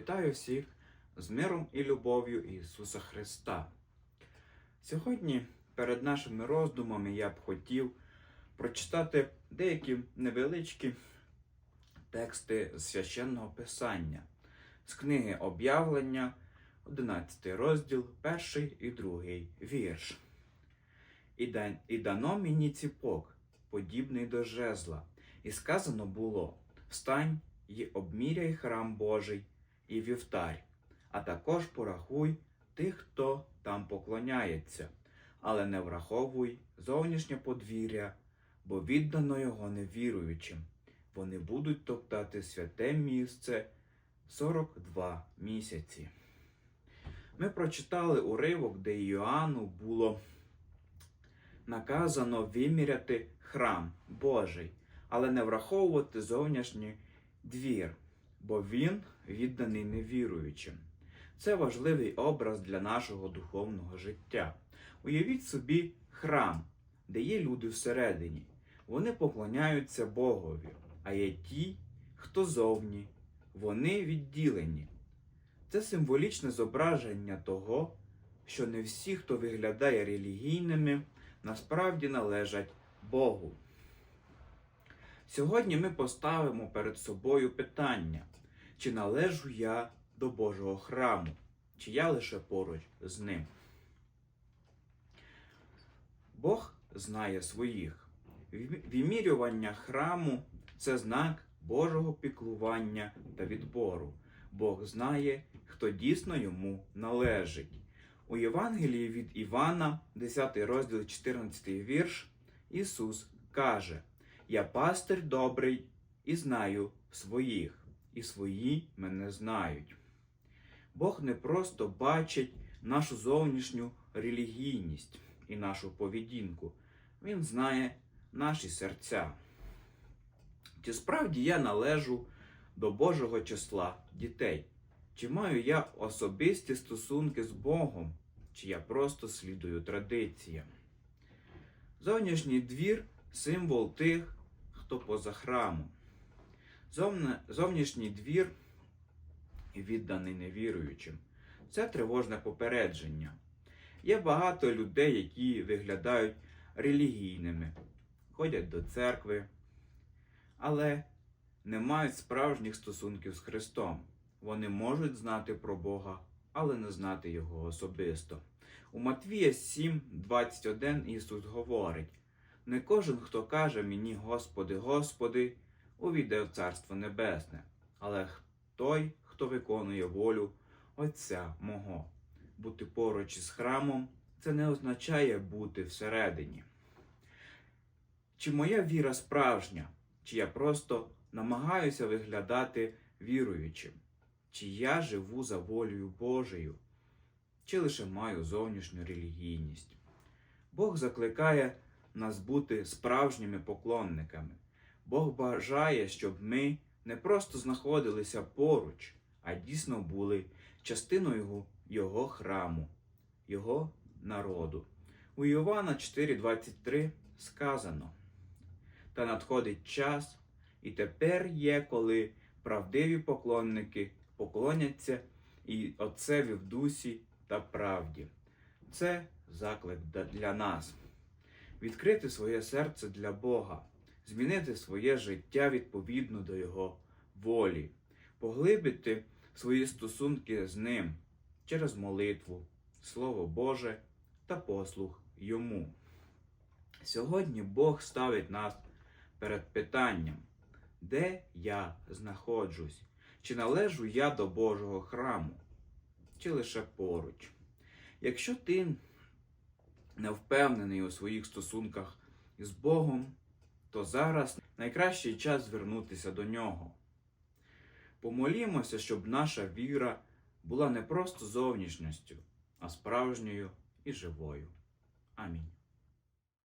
Вітаю всіх з миром і любов'ю Ісуса Христа. Сьогодні перед нашими роздумами я б хотів прочитати деякі невеличкі тексти з священного писання з книги Об'явлення, 11 розділ, 1 і 2 вірш. І, да, і дано мені ціпок, подібний до жезла, і сказано було: Встань і обміряй храм Божий і вівтарь, а також порахуй тих, хто там поклоняється, але не враховуй зовнішнє подвір'я, бо віддано його невіруючим. Вони будуть топтати святе місце 42 місяці. Ми прочитали уривок, де Іоанну було наказано виміряти храм Божий, але не враховувати зовнішній двір, бо він відданий невіруючим. Це важливий образ для нашого духовного життя. Уявіть собі храм, де є люди всередині. Вони поклоняються Богові, а є ті, хто зовні, вони відділені. Це символічне зображення того, що не всі, хто виглядає релігійними, насправді належать Богу. Сьогодні ми поставимо перед собою питання, чи належу я до Божого храму, чи я лише поруч з ним. Бог знає своїх. Вимірювання храму це знак Божого піклування та відбору. Бог знає, хто дійсно йому належить. У Євангелії від Івана, 10 розділ, 14 вірш, Ісус каже: Я пастир добрий і знаю своїх, і свої мене знають. Бог не просто бачить нашу зовнішню релігійність і нашу поведінку, Він знає наші серця. Чи справді я належу до Божого числа дітей? Чи маю я особисті стосунки з Богом, чи я просто слідую традиціям? Зовнішній двір символ тих, хто поза храмом. Зовнішній двір відданий невіруючим. Це тривожне попередження. Є багато людей, які виглядають релігійними, ходять до церкви, але не мають справжніх стосунків з Христом. Вони можуть знати про Бога, але не знати Його особисто. У Матвія 7, 21 Ісус говорить: не кожен, хто каже мені, Господи, Господи, увійде в Царство Небесне, але той, хто виконує волю Отця мого. Бути поруч із храмом це не означає бути всередині. Чи моя віра справжня, чи я просто намагаюся виглядати віруючим, чи я живу за волею Божою, чи лише маю зовнішню релігійність. Бог закликає нас бути справжніми поклонниками. Бог бажає, щоб ми не просто знаходилися поруч, а дійсно були частиною його, його храму, Його народу. У Йована 4:23 сказано: Та надходить час, і тепер є, коли правдиві поклонники поклоняться і Отцеві в дусі та правді. Це заклик для нас. Відкрити своє серце для Бога, змінити своє життя відповідно до Його волі, поглибити свої стосунки з Ним через молитву, Слово Боже та послух Йому. Сьогодні Бог ставить нас перед питанням, де я знаходжусь, чи належу я до Божого храму, чи лише поруч. Якщо ти не впевнений у своїх стосунках із Богом, то зараз найкращий час звернутися до Нього. Помолімося, щоб наша віра була не просто зовнішністю, а справжньою і живою. Амінь.